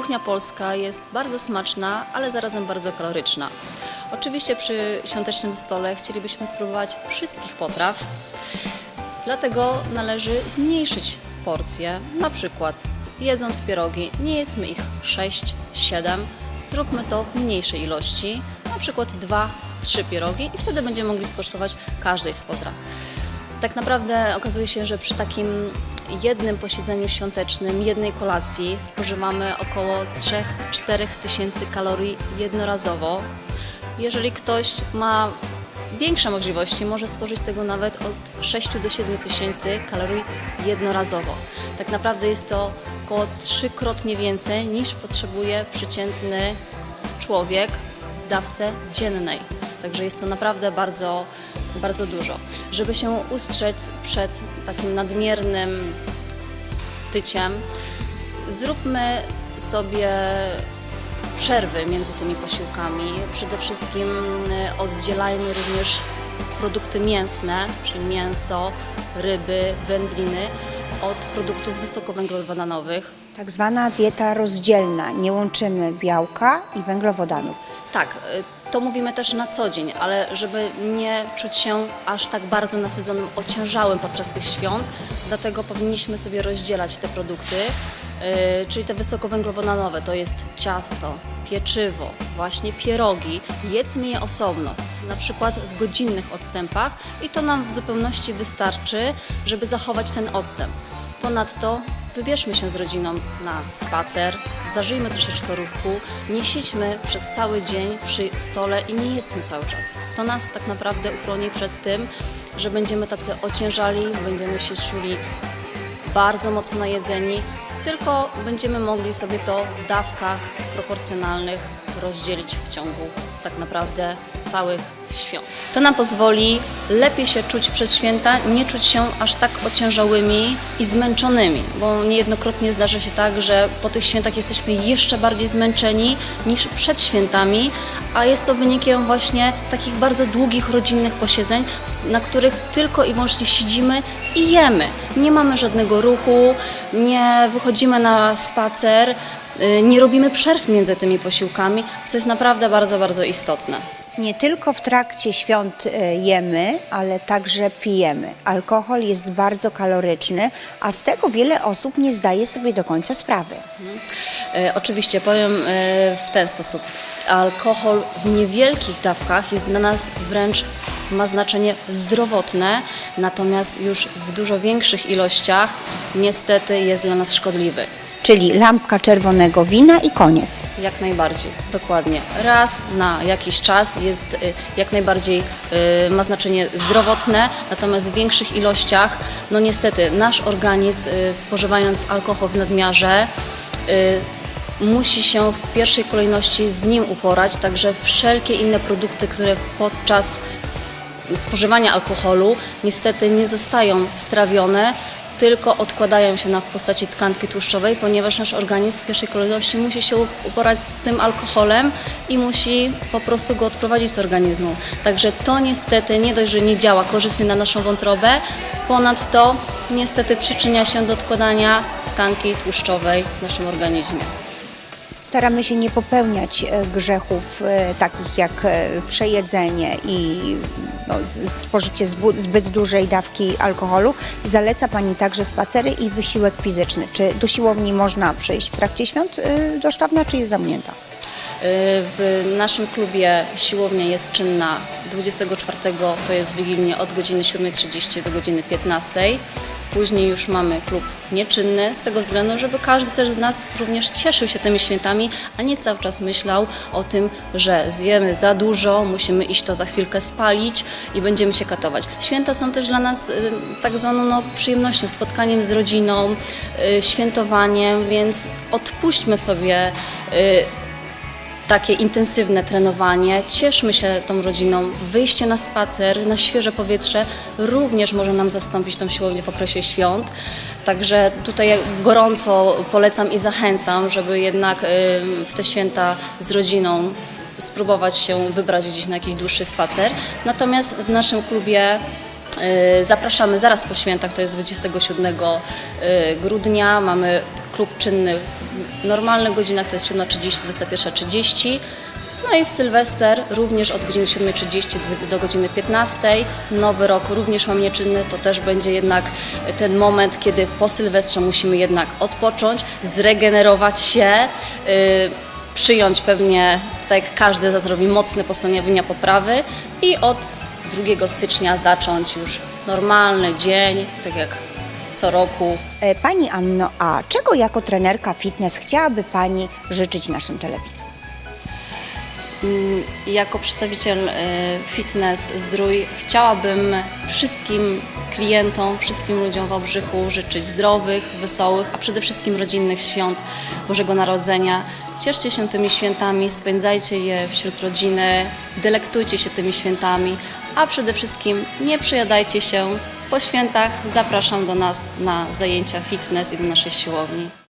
kuchnia polska jest bardzo smaczna, ale zarazem bardzo kaloryczna. Oczywiście przy świątecznym stole chcielibyśmy spróbować wszystkich potraw, dlatego należy zmniejszyć porcje. Na przykład jedząc pierogi, nie jedzmy ich 6, 7, zróbmy to w mniejszej ilości, na przykład 2, 3 pierogi i wtedy będziemy mogli skosztować każdej z potraw. Tak naprawdę okazuje się, że przy takim jednym posiedzeniu świątecznym, jednej kolacji spożywamy około 3-4 tysięcy kalorii jednorazowo. Jeżeli ktoś ma większe możliwości, może spożyć tego nawet od 6 do 7 tysięcy kalorii jednorazowo. Tak naprawdę jest to około trzykrotnie więcej niż potrzebuje przeciętny człowiek w dawce dziennej. Także jest to naprawdę bardzo, bardzo dużo. Żeby się ustrzec przed takim nadmiernym tyciem, zróbmy sobie przerwy między tymi posiłkami. Przede wszystkim y, oddzielajmy również produkty mięsne, czyli mięso, ryby, wędliny od produktów wysokowęglowodanowych. Tak zwana dieta rozdzielna. Nie łączymy białka i węglowodanów. Tak, y, to mówimy też na co dzień, ale żeby nie czuć się aż tak bardzo nasyconym, ociężałym podczas tych świąt, dlatego powinniśmy sobie rozdzielać te produkty, y, czyli te wysokowęglowodanowe, to jest ciasto, pieczywo, właśnie pierogi, jedzmy je osobno, na przykład w godzinnych odstępach i to nam w zupełności wystarczy, żeby zachować ten odstęp. Ponadto wybierzmy się z rodziną na spacer, zażyjmy troszeczkę ruchu, nie siedźmy przez cały dzień przy stole i nie jedzmy cały czas. To nas tak naprawdę uchroni przed tym, że będziemy tacy ociężali, będziemy się czuli bardzo mocno najedzeni, tylko będziemy mogli sobie to w dawkach proporcjonalnych rozdzielić w ciągu tak naprawdę całych świąt. To nam pozwoli lepiej się czuć przez święta, nie czuć się aż tak ociężałymi i zmęczonymi, bo niejednokrotnie zdarza się tak, że po tych świętach jesteśmy jeszcze bardziej zmęczeni niż przed świętami, a jest to wynikiem właśnie takich bardzo długich rodzinnych posiedzeń, na których tylko i wyłącznie siedzimy i jemy. Nie mamy żadnego ruchu, nie wychodzimy na spacer, nie robimy przerw między tymi posiłkami, co jest naprawdę bardzo, bardzo istotne. Nie tylko w trakcie świąt e, jemy, ale także pijemy. Alkohol jest bardzo kaloryczny, a z tego wiele osób nie zdaje sobie do końca sprawy. E, Oczywiście powiem e, w ten sposób. Alkohol w niewielkich dawkach jest dla nas wręcz ma znaczenie zdrowotne, natomiast już w dużo większych ilościach niestety jest dla nas szkodliwy. Czyli lampka czerwonego wina i koniec. Jak najbardziej, dokładnie. Raz na jakiś czas jest y, jak najbardziej y, ma znaczenie zdrowotne, natomiast w większych ilościach, no niestety nasz organizm y, spożywając alkohol w nadmiarze musi się w pierwszej kolejności z nim uporać, także wszelkie inne produkty, które podczas spożywania alkoholu niestety nie zostają strawione, tylko odkładają się nam w postaci tkanki tłuszczowej, ponieważ nasz organizm w pierwszej kolejności musi się uporać z tym alkoholem i musi po prostu go odprowadzić z organizmu. Także to niestety nie dość, że nie działa korzystnie na naszą wątrobę, ponadto niestety przyczynia się do odkładania tkanki tłuszczowej w naszym organizmie. Staramy się nie popełniać e, grzechów e, takich jak e, przejedzenie i no, spożycie zbyt dużej dawki alkoholu. Zaleca Pani także spacery i wysiłek fizyczny. Czy do siłowni można przyjść w trakcie świąt e, do Szczawna, czy jest zamknięta? W naszym klubie siłownia jest czynna 24, to jest wigilnie od godziny 7.30 do godziny 15. Później już mamy klub nieczynny, z tego względu, żeby każdy też z nas również cieszył się tymi świętami, a nie cały czas myślał o tym, że zjemy za dużo, musimy iść to za chwilkę spalić i będziemy się katować. Święta są też dla nas y, tak zwaną no, przyjemnością, spotkaniem z rodziną, y, świętowaniem, więc odpuśćmy sobie y, takie intensywne trenowanie, cieszmy się tą rodziną, wyjście na spacer, na świeże powietrze również może nam zastąpić tą siłownię w okresie świąt. Także tutaj gorąco polecam i zachęcam, żeby jednak y, w te święta z rodziną spróbować się wybrać gdzieś na jakiś dłuższy spacer. Natomiast w naszym klubie Y, Zapraszamy zaraz po świętach, to jest 27 y, grudnia. Mamy klub czynny w normalnych godzinach, to jest 7.30, 21.30. No i w Sylwester również od godziny 7.30 do godziny 15.00. Nowy rok również mam nieczynny, to też będzie jednak ten moment, kiedy po Sylwestrze musimy jednak odpocząć, zregenerować się, y, przyjąć pewnie, tak jak każdy z nas robi, mocne postanowienia poprawy i od 2 stycznia zacząć już normalny dzień, tak jak co roku. E, Pani Anno, a czego jako trenerka fitness chciałaby Pani życzyć naszym telewidzom? Mm, Jako przedstawiciel y, fitness zdrój chciałabym wszystkim klientom, wszystkim ludziom w Obrzychu życzyć zdrowych, wesołych, a przede wszystkim rodzinnych świąt Bożego Narodzenia. Cieszcie się tymi świętami, spędzajcie je wśród rodziny, delektujcie się tymi świętami, a przede wszystkim nie przyjadajcie się po świętach. Zapraszam do nas na zajęcia fitness i do naszej siłowni.